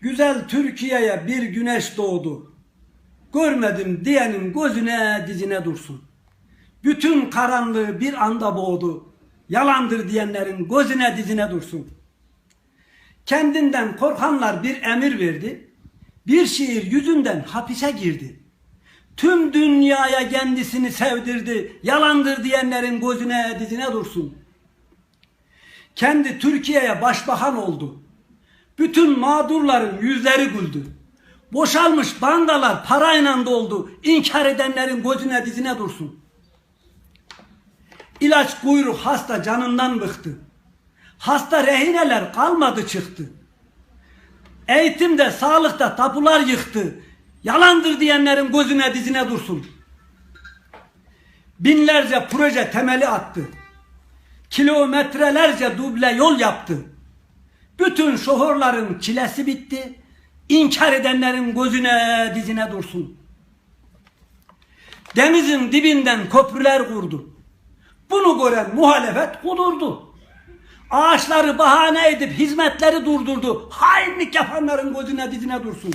Güzel Türkiye'ye bir güneş doğdu. Görmedim diyenin gözüne dizine dursun. Bütün karanlığı bir anda boğdu. Yalandır diyenlerin gözüne dizine dursun. Kendinden korkanlar bir emir verdi. Bir şiir yüzünden hapise girdi. Tüm dünyaya kendisini sevdirdi. Yalandır diyenlerin gözüne dizine dursun. Kendi Türkiye'ye başbakan oldu. Bütün mağdurların yüzleri güldü. Boşalmış bandalar parayla doldu. İnkar edenlerin gözüne dizine dursun. İlaç kuyruk hasta canından bıktı. Hasta rehineler kalmadı çıktı. Eğitimde, sağlıkta tapular yıktı. Yalandır diyenlerin gözüne dizine dursun. Binlerce proje temeli attı. Kilometrelerce duble yol yaptı. Bütün şoförlerin çilesi bitti. İnkar edenlerin gözüne dizine dursun. Denizin dibinden köprüler kurdu. Bunu gören muhalefet kudurdu. Ağaçları bahane edip hizmetleri durdurdu. Hainlik yapanların gözüne dizine dursun.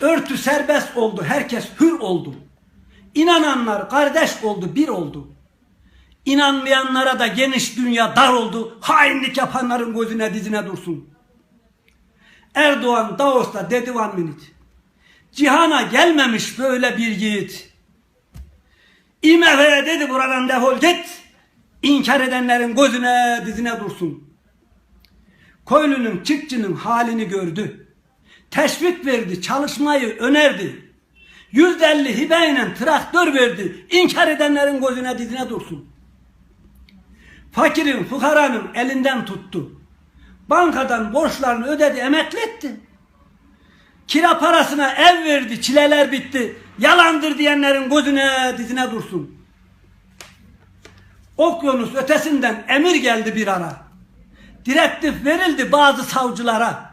Örtü serbest oldu. Herkes hür oldu. İnananlar kardeş oldu, bir oldu. İnanmayanlara da geniş dünya dar oldu. Hainlik yapanların gözüne dizine dursun. Erdoğan Davos'ta dedi one minute. Cihana gelmemiş böyle bir yiğit. IMF'ye dedi buradan defol git. İnkar edenlerin gözüne dizine dursun. Köylünün çiftçinin halini gördü. Teşvik verdi, çalışmayı önerdi. Yüzde elli hibeyle traktör verdi. İnkar edenlerin gözüne dizine dursun. Fakirin, fukaranın elinden tuttu. Bankadan borçlarını ödedi, emekli etti. Kira parasına ev verdi, çileler bitti. Yalandır diyenlerin gözüne dizine dursun. Okyanus ötesinden emir geldi bir ara. Direktif verildi bazı savcılara.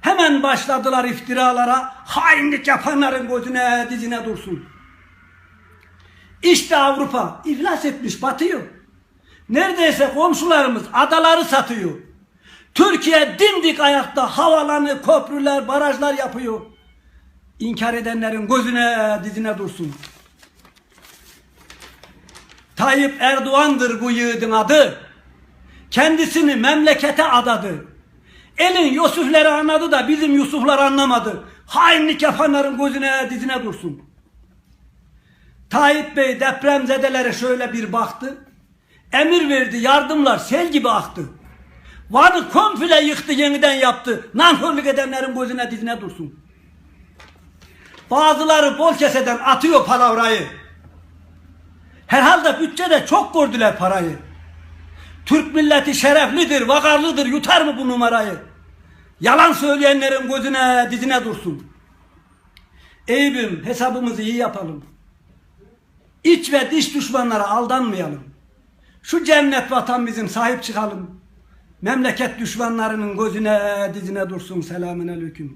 Hemen başladılar iftiralara. Hainlik yapanların gözüne dizine dursun. İşte Avrupa iflas etmiş batıyor. Neredeyse komşularımız adaları satıyor. Türkiye dimdik ayakta havalanı, köprüler, barajlar yapıyor. İnkar edenlerin gözüne dizine dursun. Tayyip Erdoğan'dır bu yiğidin adı. Kendisini memlekete adadı. Elin Yusuf'ları anladı da bizim Yusuf'lar anlamadı. Hainlik yapanların gözüne dizine dursun. Tayyip Bey depremzedelere şöyle bir baktı. Emir verdi yardımlar sel gibi aktı. Van'ı komple yıktı yeniden yaptı. Nankörlük edenlerin gözüne dizine dursun. Bazıları bol keseden atıyor palavrayı. Herhalde bütçede çok gördüler parayı. Türk milleti şereflidir, vakarlıdır, yutar mı bu numarayı? Yalan söyleyenlerin gözüne, dizine dursun. Eyüp'üm hesabımızı iyi yapalım. İç ve dış düşmanlara aldanmayalım. Şu cennet vatan bizim sahip çıkalım. Memleket düşmanlarının gözüne, dizine dursun. Selamün aleyküm.